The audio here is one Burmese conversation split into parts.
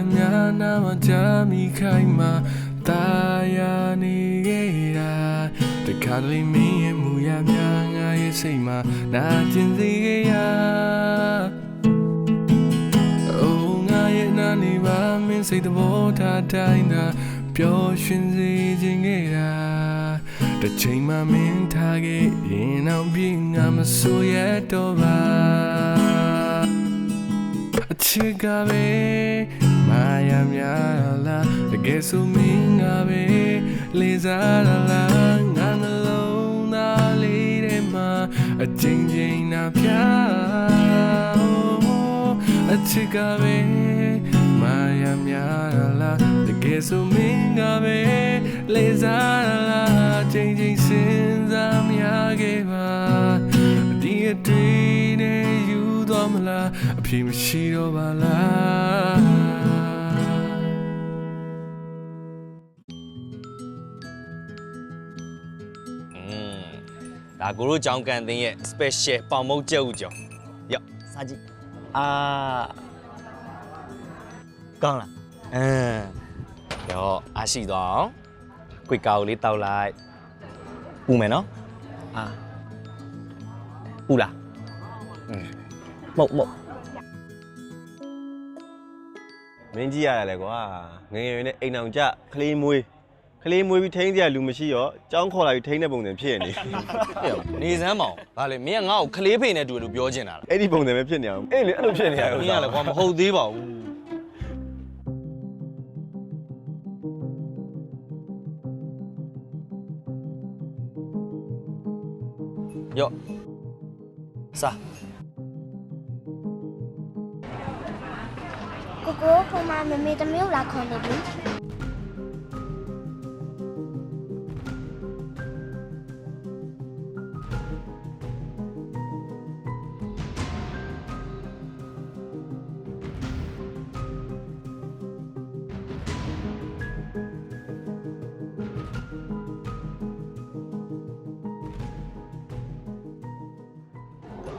တဲ့များနာမကြမိခိုင်မှာတာယာနေခဲ့တာတခါတလေမင်းရဲ့မူရများငါရဲ့စိတ်မှာနာကျင်စေခဲ့ရ Oh ငါရဲ့နာနေပါမင်းစိတ်သဘောထားတိုင်းသာပျော်ရွှင်စေခြင်းခဲ့တာတစ်ချိန်မှမင်းထားခဲ့ရင်အောင်ပြင်းငါမဆိုရတော့ပါအချစ်ကပဲ မာယာများလားတကယ်ဆိုမင်းကပဲလေးစားရလားငါနှလုံးသားလေးထဲမှာအချိန်ချင်းနာပြအချစ်ကပဲမာယာများလားတကယ်ဆိုမင်းကပဲလေးစားရလားချိန်ချင်းစဉ်းစားမရခဲ့ပါဒီအတွေ့နဲ့ယူသွားမလားအဖြစ်မရှိတော့ပါလား ဒါကိုတို့ကြောင်ကန်တင်ရဲ့ special ပေါင်မုတ်ကြက်ဥကြောင်ရော့စားကြည့်အာကောင်းလားအမ်ရော့အားရှိသွားအောင်ကွေကောက်လေးတောက်လိုက်ပူမယ်နော်အာပူလားอืมမုတ်မုတ်မင်းကြီးရတယ်လေကွာငယ်ငယ်လေးနဲ့အိမ်အောင်ကြခလေးမွေး ခလေးမွေးပြီးထိန်းစရာလူမရှိရောကြောင်းခေါ်လာပြီးထိန်းတဲ့ပုံစံဖြစ်နေနေစမ်းမအောင်ဗာလေမင်းကငါ့ကိုခလေးဖိနေတူလို့ပြောချင်တာလားအဲ့ဒီပုံစံပဲဖြစ်နေအောင်အေးလေအဲ့လိုဖြစ်နေရမင်းကလည်းကွာမဟုတ်သေးပါဘူးရော့စားကိုကိုကမမမေတမျိုးလာခေါ်နေပြီ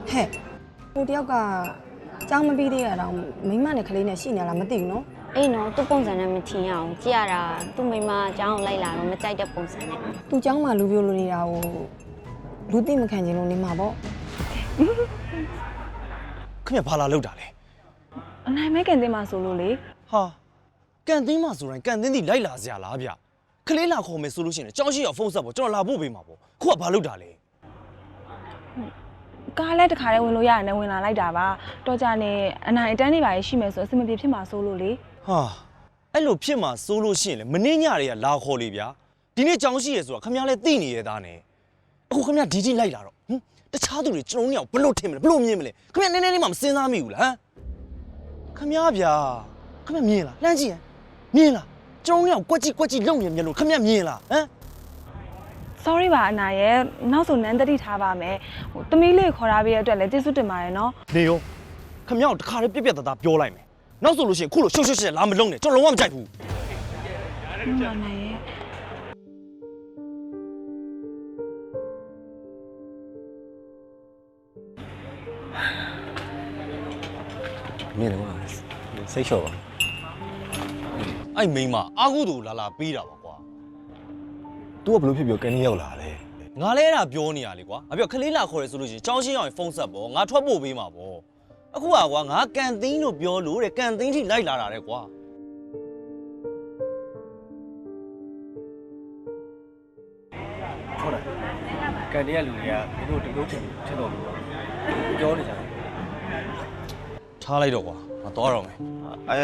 ဟဲ့ဟိုတယောက်ကကြောင်းမပြီးသေးရတော့မိန်းမနဲ့ကလေးနဲ့ရှိနေလားမသိဘူးနော် အေးနော်သူ့ပုံစံနဲ့မထင်ရအောင်ကြည့်ရတာသူ့မိမအကြောင်းကိုလိုက်လာတော့မကြိုက်တဲ့ပုံစံနဲ့ သူเจ้าမှလူပြိုလိုနေတာကိုလူသိမခံချင်လို့နေမှာပေါ့ ခင်ဗျဘာလာလောက်တာလဲ အနိုင်မဲကန်တင်မှာဆိုလို့လေ ဟာကန်တင်းမဆိုရင်ကန်တင်းဒီလိုက်လာစရာလားဗျခလေးလာခေါ်မယ်ဆိုလို့ရှိရင်ကြောင်းရှိရဖုန်းဆက်ပေါ့ကျွန်တော်လာဖို့ပေးမှာပေါ့ခုကဘာလောက်တာလဲ ကားလဲတခါတည်းဝင်လို့ရတယ်နဲ့ဝင်လာလိုက်တာပါတော့ကြနေအနိုင်အတန်းနေပါရဲ့ရှိမယ်ဆိုအဆင်မပြေဖြစ်မှာဆိုလို့လေဟာအဲ့လိုဖြစ်မှာစိုးလို့ရှိရင်လေမင်းညတွေကလာခေါ်လေဗျာဒီနေ့ကြောင်းရှိရဆိုတာခင်ဗျားလဲသိနေရသားနဲ့အခုခင်ဗျားဒီဒီလိုက်လာတော့ဟင်တခြားသူတွေကျွန်တော်တို့ကဘလို့ထင်မလဲဘလို့မြင်မလဲခင်ဗျားနည်းနည်းလေးမှမစင်စားမိဘူးလားဟမ်ခင်ဗျားဗျာခင်ဗျားမြင်လားလှမ်းကြည့်ရင်မြင်လားကျွန်တော်တို့ကကွက်ကြည့်ကွက်ကြည့်လုံနေမြင်လို့ခင်ဗျားမြင်လားဟမ် sorry ပါအနိုင်ရဲ့နောက်ဆိုနန်းတတိထားပါမယ်ဟိုတမီးလေးခေါ်ထားပေးရတဲ့အတွက်လည်းကျေးဇူးတင်ပါတယ်နော်နေရောခင်ဗျားကိုတခါလေးပြက်ပြက်သားသားပြောလိုက်မယ်နောက်ဆိုလို့ရှိရင်ခုလိုရှုပ်ရှုပ်ရှက်လာမလုံးနဲ့ကျွန်တော်လုံးဝမကြိုက်ဘူးဟုတ်ပါနိုင်ရဲ့မင်းလည်းကွာစိတ်လျှော့ပါအဲ့မိန်းမအာဟုသူလာလာပေးတာပါကွာ तू ကဘလို့ဖြစ်ပြီးကန်နေရောက်လာလဲငါလည်းအဲ့ဒါပြောနေရလေကွာငါပြောခလေးလာခေါ်ရဲဆိုလို့ရှိရင်ကြောင်းရှင်းအောင်ဖုန်းဆက်ပေါ့ငါထွက်ဖို့ပေးမှာပေါ့အခုကကွာငါကန်သိန်းလို့ပြောလို့တဲ့ကန်သိန်းထိလိုက်လာတာတဲ့ကွာဟုတ်တယ်ကန်တဲ့လူတွေကဒီလိုတကုတ်ချင်ချစ်တော်လို့ပြောနေကြတယ်ထားလိုက်တော့ကွာငါသွားတော့မယ်အဲ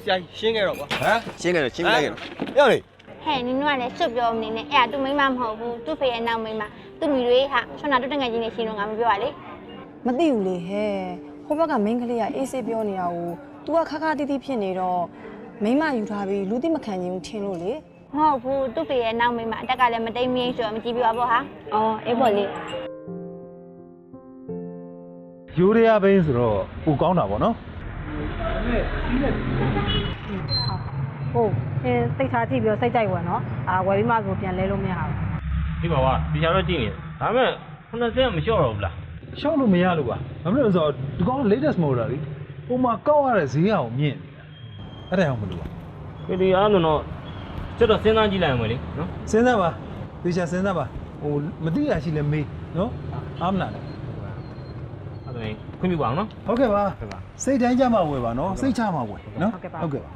ဆရာရှင်းခဲ့တော့ကွာဟမ်ရှင်းကြတယ်ရှင်းပြလိုက်ကြတယ်ရောက်လေ ဟဲ့နင်တို့ကလည်းစွတ်ပြောမနေနဲ့အဲ့ဒါသူ့မိမမဟုတ်ဘူးသူ့ဖေရဲ့နောက်မိမသူ့မိတွေဟာဆွမ်းနာတွတ်တငယ်ချင်းနေရှိလို့ငါမပြောရလေမသိဘူးလေဟဲ့ဟိုဘက်ကမိန်းကလေးကအေးဆေးပြောနေတာကို तू ကခါခါတီးတီးဖြစ်နေတော့မိန်းမယူထားပြီးလူသိမခံချင်ဘူးထင်လို့လေမဟုတ်ဘူးသူ့ဖေရဲ့နောက်မိမအတက်ကလည်းမတိမ်မင်းဆိုတော့မကြည့်ပြပါဘောဟာအော်အေးပေါ့လေယူရီးယားဘိန်းဆိုတော့ပူကောင်းတာပေါ့နော် ဟုတ်အင်းစိတ်ထားကြည့်ပြီးတော့စိတ်ကြိုက်ဝင်နော်အာဝယ်ပြီးမှဆိုပြန်လဲလို့မရဘူးဒီပါကွာဒီချာတော့ကြည့်နေဒါပေမဲ့90မလျှော့တော့ဘူးလားရှောက်လို့မရလို့ပါဘာဖြစ်လို့လဲဆိုတော့ဒီကောင် latest model လေပုံမှာကောက်ရတဲ့ဈေးအောင်မြင့်နေတာအဲ့ဒါအောင်မလို့ပါဒီဒီအားတော့ကျွန်တော်စဉ်းစားကြည့်လိုက်အောင်လေနော်စဉ်းစားပါသေချာစဉ်းစားပါဟိုမသိရရှိလဲမေးနော်အားမနာနဲ့အဲ့ဒါရင်ခွင့်ပြုပါအောင်နော်ဟုတ်ကဲ့ပါဟုတ်ပါစိတ်တိုင်းကြမှာဝယ်ပါနော်စိတ်ချမှာဝယ်နော်ဟုတ်ကဲ့ပါ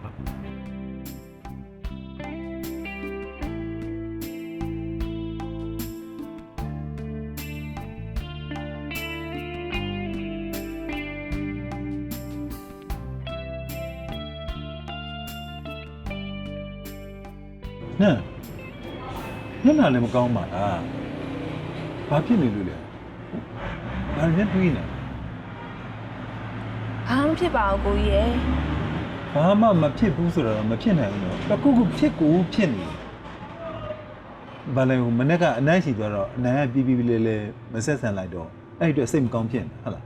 နန်းနန်းနာလည်းမကောင်းပါလားဘာဖြစ်နေလို့လဲဘာလဲတွေးနေဘာမှဖြစ်ပါဘူးကိုကြီးရယ်ဘာမှမဖြစ်ဘူးဆိုတော့မဖြစ်နိုင်ဘူးနော်တစ်ခုခုဖြစ်ကိုဖြစ်နေဘာလဲဟိုမနေ့ကအနိုင်ရှိသွားတော့အနိုင်ကပြီးပြီးလေးလေးမဆက်ဆန်လိုက်တော့အဲ့အတွက်စိတ်မကောင်းဖြစ်နေဟုတ်လား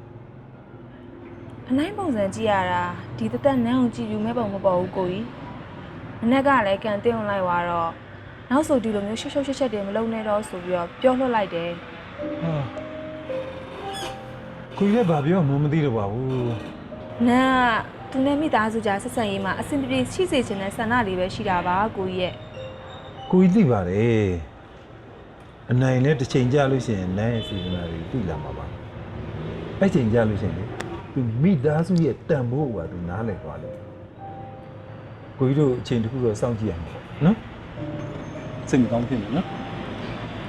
အနိုင်ပုံစံကြည့်ရတာဒီတသက်နန်းအောင်ကြည့်ယူမဲ့ပုံမပေါ်ဘူးကိုကြီး မနေ့ကလည်းကန်တင်းအောင်လိုက်သွားတော့နောက်ဆိုဒီလိုမျိုးရှုပ်ရှုပ်ရှက်ရှက်တွေမလုပ်နဲ့တော့ဆိုပြီးတော့ပြောလွှတ်လိုက်တယ်ဟာကိုကြီးလည်းဘာပြောမှမသိတော့ပါဘူးနန်းကသူနဲ့မိသားစုကြားဆက်ဆံရေးမှာအဆင်ပြေပြေရှိစေချင်တဲ့ဆန္ဒလေးပဲရှိတာပါကိုကြီးရဲ့ကိုကြီးသိပါတယ်အနိုင်လည်းတစ်ချိန်ကြာလို့ရှိရင်နိုင်ရဲ့စီစဉ်တာတွေသိလာမှာပါအဲ့ချိန်ကြာလို့ရှိရင်လေသူမိသားစုရဲ့တန်ဖိုးကသူနားလည်သွားတယ် ကိုကြီးတို့အချိန်တစ်ခုတော့စောင့်ကြည့်ရမှာနော်စိတ်မကောင်းဖြစ်နေနော်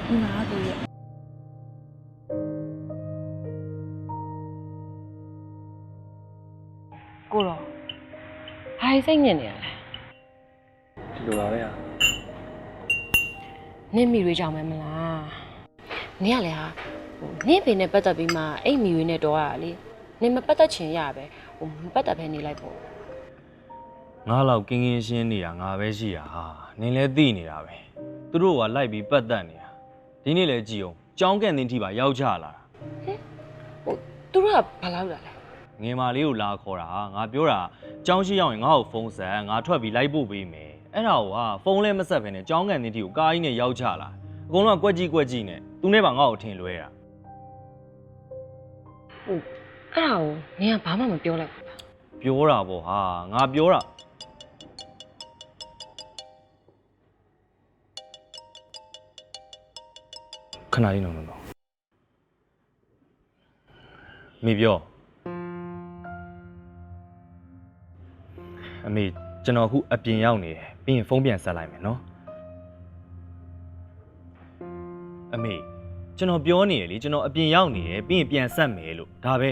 ဒီမှာကိုကြီးရဲ့ကိုတော့ဟာစိတ်ညစ်နေရလဲဒီလိုပါပဲဟာနင့်မိတွေကြောင့်ပဲမလားနင်ကလည်းဟာဟိုနင့်ဖေနဲ့ပတ်သက်ပြီးမှအဲ့မိတွေနဲ့တော့ရတာလေနင်မပတ်သက်ချင်ရပဲဟိုမပတ်သက်ပဲနေလိုက်ပေါ့ ငါလောက်ကင်းကင်းရှင်းနေတာငါပဲရှိတာဟာနင်လည်းသိနေတာပဲသူတို့ကလိုက်ပြီးပတ်သက်နေတာဒီနေ့လည်းကြည်အောင်ကြောင်းကန်တင်းထိပါရောက်ချလာတာဟိုသူတို့ကဘာလို့လာလဲငယ်မလေးကိုလာခေါ်တာဟာငါပြောတာကြောင်းရှိရောက်ရင်ငါ့ကိုဖုန်းဆက်ငါထွက်ပြီးလိုက်ပို့ပေးမယ်အဲ့ဒါကဖုန်းလည်းမဆက်ဘဲနဲ့ကြောင်းကန်တင်းထိကိုကားကြီးနဲ့ရောက်ချလာအကုန်လုံးကကွက်ကြီးကွက်ကြီးနဲ့သူနဲ့ပါငါ့ကိုထင်လွဲတာဟိုအဲ့ဒါကိုနင်ကဘာမှမပြောလိုက်ဘူးလားပြောတာပေါ့ဟာငါပြောတာ ခဏလေးနော်နော်နော်မိပြောအမေကျွန်တော်အခုအပြင်ရောက်နေတယ်ပြီးရင်ဖုန်းပြန်ဆက်လိုက်မယ်နော်အမေကျွန်တော်ပြောနေရလေကျွန်တော်အပြင်ရောက်နေတယ်ပြီးရင်ပြန်ဆက်မယ်လို့ဒါပဲ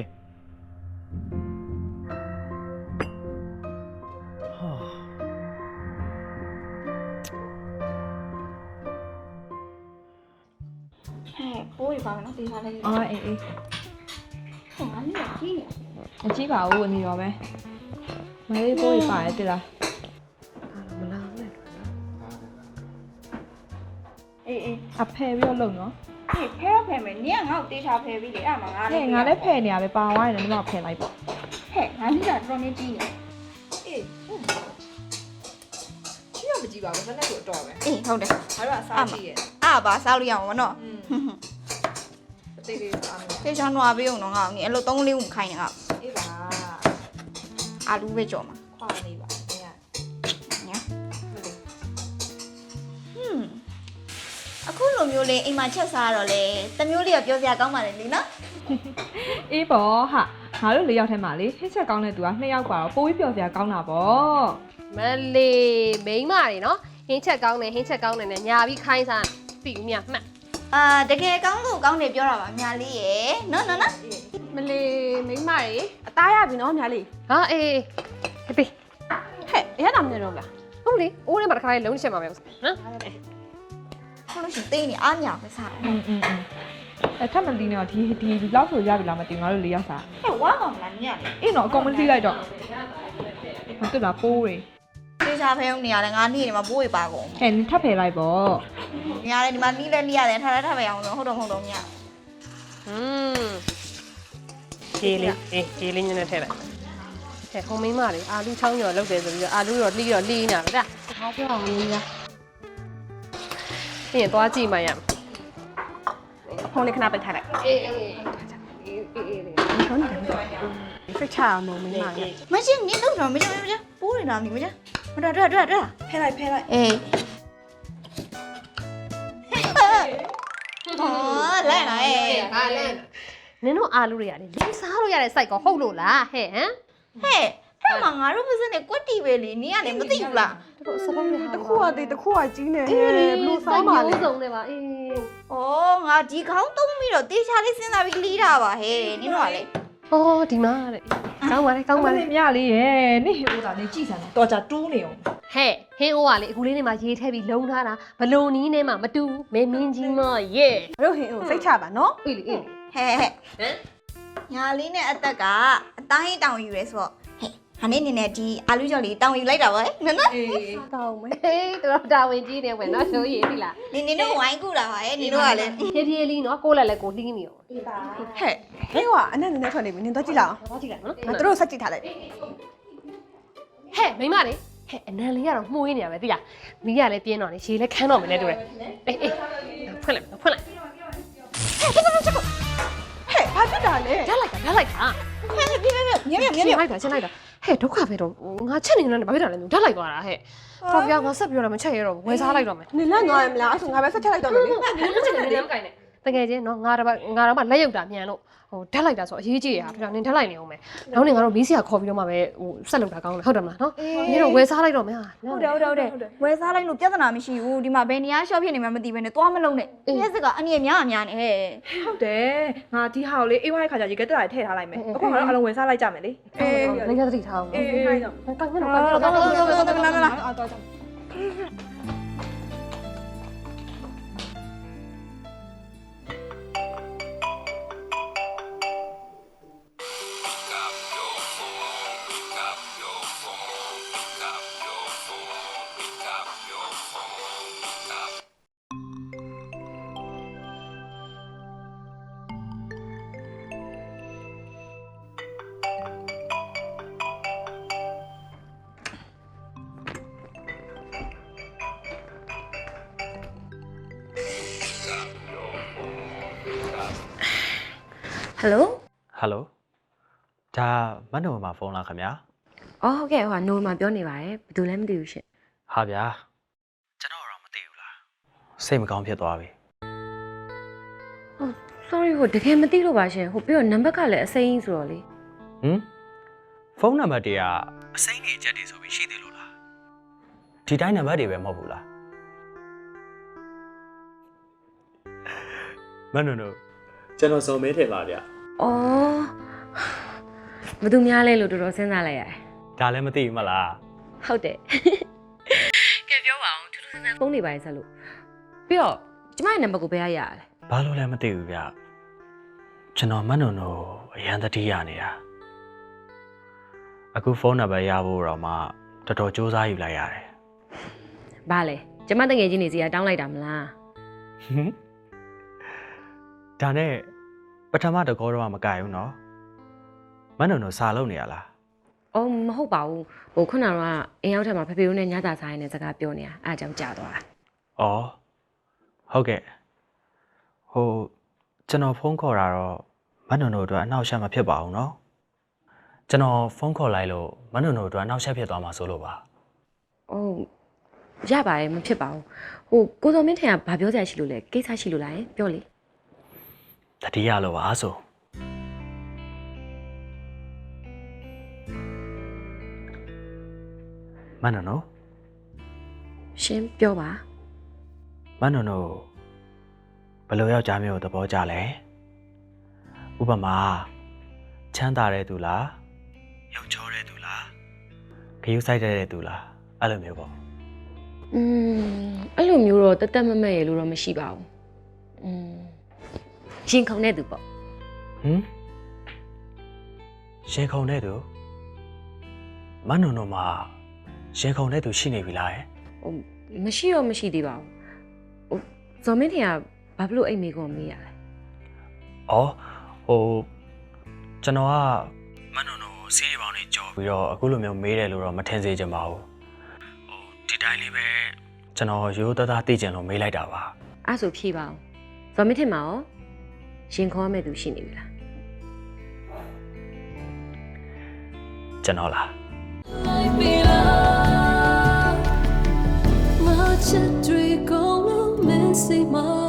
ပါမယ်နော်ဒီမှာလေးအော်အေးအေးဟိုငါလေးကကြီးနေမကြည့်ပါဘူးအနေရောပဲမလေးပိုးရပါတယ်တိလားမလားနဲ့အေးအေးအဖယ်ပြီးတော့လုံနော်ဟေးဖဲတော့ဖဲမယ်နင်ကငါ့ကိုတေးချဖဲပြီးလေအဲ့မှာငါဟဲ့ငါလည်းဖယ်နေရပဲပါသွားရင်လည်းဒီမှာဖယ်လိုက်ပေါ့ဟဲ့ငါလေးကတော်တော်နေကြီးနေအေးချီရမကြည့်ပါဘူးမနေ့ကတော့ပဲအေးဟုတ်တယ်ငါတို့ကစားကြည့်ရဲ့အာပါစားလို့ရအောင်မနော်အ သေးလေးစားမယ်တေးချနွားပေးအောင်တော့ငါ့ကိုငါအဲ့လိုသုံးလေးကိုမခိုင်းနဲ့ငါ့ကိုအေးပါအာလူပဲကြော်မှာခွာနေပါနေရညာဟွန်းအခုလိုမျိုးလေးအိမ်မှာချက်စားရတော့လေတမျိုးလေးကပြောစရာကောင်းပါလေလीနော်အေးပေါ့ဟာငါတို့လေးယောက်ထဲမှာလေဟစ်ချက်ကောင်းတဲ့သူကနှစ်ယောက်ပါတော့ပိုးပြီးပျော်စရာကောင်းတာပေါ့မလေးမိန်းမတွေနော်ဟင်းချက်ကောင်းတယ်ဟင်းချက်ကောင်းတယ်နဲ့ညာပြီးခိုင်းစားပြီမြတ်မှတ် အာတကယ်ကောင်းလို့ကောင်းတယ်ပြောတာပါမြာလေးရယ်နော်နော်နော် မလေးမိန်းမတွေအသားရပြီနော်ညာလေးဟာအေးဟေးဟဲ့ရတာမနေတော့ဗျာဟုတ်လေအိုးထဲမှာတစ်ခါလေးလုံးချက်မှာပဲနော် ဟုတ်လို့ရှိရင်တင်းနေအားညာပဲစား อืมอืมอืมအဲထပ်မလီနေတော့ဒီဒီလောက်ဆိုရပြီလားမသိဘူးငါတို့လေးယောက်စား ဟဲ့ဝါကောင်လားညလေ အေးနော်အကောင်မသိလိုက်တော့မတူလားပိုးတွေ တေးချဖဲအောင်နေရတယ်ငါနေ့ဒီမှာဘိုးရပါကုန်ဟဲ့နင်ထပ်ဖယ်လိုက်ပေါ့ညရတယ်ဒီမှာနီးလဲနီးရတယ်ထားထားထားပဲအောင်ဆိုဟုတ်တော့ဟုတ်တော့ညอืมဂျေးလေးအေးဂျေးလေးညနေထည့်လိုက်ဟဲ့ခုံမိန်းမတွေအာလူချောင်းကျော်လောက်တယ်ဆိုပြီးတော့အာလူတော့လှီးတော့လှီးနေတာပဲဒါဟောပြောအောင်လေးညာပြင်သွားကြည့်မှရမယ်ဖုန်းလေးခဏပိတ်ထားလိုက်အေးအေးအေးအေးခေါင်းနေတယ်ဖိတ်ချအောင်မမိမလေးမရှင်နင်းတော့တော့မရှင်မရှင်ပိုးနေတာမီမရှင်မ တော်တော်တော်တော်ဖဲလိုက်ဖဲလိုက်အေးဟောလဲလာအေးဟာလဲနင်တို့အာလူတွေကလေလင်းစားလို့ရတဲ့ site ကောဟုတ်လို့လားဟဲ့ဟမ်ဟဲ့အဲ့မှာငါတို့မစနဲ့ကွက်တီပဲလေနင်းကလည်းမသိဘူးလားတို့စလုံးတွေဟာတခုကတည်းတခုကကြီးနေဟဲ့အေးဘလို့စားပါလဲမျိုးစုံနဲ့ပါအေးဩငါဒီခေါင်းသုံးပြီးတော့တေချာလေးစဉ်းစားပြီးလီးတာပါဟဲ့နင်းတို့ကလေဟောဒီမှာတဲ့ ကောင်းပါလေကောင်းပါလေမရလေးရဲ့နေဟိုတာနေကြည့်စမ်းတော့ကြတူးနေအောင်ဟဲ့ဟင်းအိုးကလေအခုလေးနေမှာရေးထည့်ပြီးလုံထားတာဘလုံနီးနဲ့မှမတူမင်းမင်းကြီးမရဲ့တို့ဟင်ဟိုစိတ်ချပါနော်အေးလေအေးဟဲ့ဟဲ့ညာလေးနဲ့အသက်ကအတိုင်းတောင်ယူရဲဆိုတော့ ဟဲ့ဟာနေနေနဲ့ဒီအာလူကြော်လေးတောင်ယူလိုက်တာပဲနော်နော်အေးတောင်းမယ်ဟေးတော်တာဝင်ကြီးနေဝင်တော့ရှိုးရည်ပြီလားနင်နင်တို့ဝိုင်းကူတာပါရဲ့နင်တို့ကလည်းဖြည်းဖြည်းလေးနော်ကိုယ်လည်းလည်းကိုလှီးနေရောဟဲ့ဟဲ့ကအနက်နည်းနည်းထွက်နေပြီနင်တော့ကြည့်လိုက်အောင်ဟောကြည့်လိုက်နော်ငါတို့ဆက်ကြည့်ထားလိုက်ဟဲ့မိမလေးဟဲ့အနံလေးကတော့မှုေးနေရပဲသိလားမီးကလည်းပြင်းတော့နေရေလည်းခမ်းတော့မယ်လေတူတယ်အေးအေးဖွင့်လိုက်ဖွင့်လိုက်ဟဲ့ဘာဖြစ်တာလဲဓာတ်လိုက်တာဓာတ်လိုက်တာဟဲ့ပြပြပြမြင်မြင်မြင်ရှမြင်င်းလိုက်တာရှင်းလိုက်တာ ဟဲ့ဒုက္ခပဲတော့ငါချက်နေတယ်ဘာဖြစ်တာလဲဓာတ်လိုက်သွားတာဟဲ့တော့ပြငါဆက်ပြောတော့မချက်ရတော့ဝယ်စားလိုက်တော့မယ်နင်လက်ငါရမလားအဲ့ဆိုငါပဲဆက်ချက်လိုက်တော့မယ်လေဘယ်လိုချက်နေလဲမကိုင်နဲ့ တကယ်ချင်းနော်ငါတော့ငါတော့မှလက်ရုပ်တာမြန်လို့ဟိုဓာတ်လိုက်တာဆိုအရေးကြီးရဟာဒါနင်ဓာတ်လိုက်နေအောင်မယ်နောက်နေငါတို့မီးစရာခေါ်ပြီးတော့မှပဲဟိုဆက်လုပ်တာကောင်းတယ်ဟုတ်တယ်မလားနော်ဒီတော့ဝယ်စားလိုက်တော့မယ်ဟာဟုတ်တယ်ဟုတ်တယ်ဟုတ်တယ်ဝယ်စားလိုက်လို့ပြဿနာမရှိဘူးဒီမှာဘယ်နေရာရှော့ဖြစ်နေမှမသိဘဲနဲ့သွားမလုံးနဲ့ပြက်စကအနည်းများအများနဲ့ဟဲ့ဟုတ်တယ်ငါဒီဟာကိုလေအေးဝိုင်းခါကျရေကတက်တာထည့်ထားလိုက်မယ်အခုငါတို့အလုံးဝင်စားလိုက်ကြမယ်လေအေးငါကတတိထားအောင်အေးအေးကိုင်မတော့ကိုင်မတော့တော့တော့တော့တော့တော့လာလာအော်တော့ ဟယ်လိုဟယ်လိုဒါမတ်နိုမှာဖုန်းလားခင်ဗျာအော်ဟုတ်ကဲ့ဟိုကနိုမှာပြောနေပါတယ်ဘယ်သူလဲမသိဘူးရှင်ဟာဗျာကျွန်တော်တော့မသိဘူးလားစိတ်မကောင်းဖြစ်သွားပြီ sorry ဟိုတကယ်မသိလို့ပါရှင်ဟိုပြီးတော့နံပါတ်ကလည်းအစိမ်းဆိုတော့လေဟမ်ဖုန်းနံပါတ်တွေကအစိမ်းတွေအချက်တွေဆိုပြီးရှိသေးလို့လားဒီတိုင်းနံပါတ်တွေပဲမဟုတ်ဘူးလားမတ်နိုနို ကျွန်တော်စုံမဲထည့်ပါဗျအော်ဘယ်သူများလဲလို့တော်တော်စဉ်းစားလိုက်ရတယ်ဒါလည်းမသိဘူးမလားဟုတ်တယ်ကဲပြောပါအောင်ထူးထူးဆန်းဆန်းဖုန်းနေပါရဲ့ဆက်လို့ပြီးတော့ကျမရဲ့နံပါတ်ကိုဘယ်ရရလဲဘာလို့လဲမသိဘူးဗျကျွန်တော်မတ်နိုနိုအရန်တတိရနေတာအခုဖုန်းနံပါတ်ရဖို့တော့မှတော်တော်စူးစမ်းယူလိုက်ရတယ်ဘာလဲကျမတငယ်ချင်းနေစီကတောင်းလိုက်တာမလားဟင်ဒါနဲ့ ပထမတကောတော့မကြိုက်ဘူးနော်မတ်နိုနိုစာလုံးနေရလားအော်မဟုတ်ပါဘူးဟိုခုနကတော့အင်းရောက်ထက်မှာဖေဖေတို့နဲ့ညတာဆိုင်နဲ့စကားပြောနေတာအားကြောင့်ကြာသွားတာ။အော်ဟုတ်ကဲ့။ဟိုကျွန်တော်ဖုန်းခေါ်တာတော့မတ်နုံတို့အတွက်အနောက်ရှက်မဖြစ်ပါဘူးနော်။ကျွန်တော်ဖုန်းခေါ်လိုက်လို့မတ်နုံတို့အတွက်အနောက်ရှက်ဖြစ်သွားမှာဆိုလို့ပါ။အော်ရပါတယ်မဖြစ်ပါဘူး။ဟိုကိုစောမင်းထင်ကဘာပြောစရာရှိလို့လဲကိစ္စရှိလို့လားယင်ပြောလေ။ တတိယလို့ပါဆို။မတ်နုံတို့ ။ရှင်းပြောပါ မတ်နုံတို့ဘယ်လိုယောက်ျားမျိုးကိုသဘောကျလဲ။ဥပမာချမ်းသာတဲ့သူလား။ရုပ်ချောတဲ့သူလား။ခရုစိုက်တဲ့သူလား။အဲ့လိုမျိုးပေါ့ ။อืมအဲ့လိုမျိုးတော့တသက်မမက်ရလို့တော့မရှိပါဘူး။อืม ရှင်ခုံတဲ့သူပေါ့ဟမ်ရှင်ခုံတဲ့သူမနုံတို့မှာရှင်ခုံတဲ့သူရှိနေပြီလားဟဲ့။ဟိုမရှိတော့မရှိသေးပါဘူး။ဟိုဇော်မင်းထင်ကဘာဖြစ်လို့အိတ်မေကွန်မေးရလဲဩဟိုကျွန်တော်ကမနုံတို့စီးရီပေါင်းနေကြော်ပြီးတော့အခုလိုမျိုးမေးတယ်လို့တော့မထင်စေချင်ပါဘူးဟိုဒီတိုင်းလေးပဲကျွန်တော်ရိုးရိုးသားသားသိချင်လို့မေးလိုက်တာပါ။အဲ့ဆိုဖြေပါအောင်။ဇော်မင်းထင်မှာရော ရင်ခေါ်မဲ့သူရှိနေပြီလားကျွန်တော်လားချစ်တွေကိုလုံးမင်းစီမှာ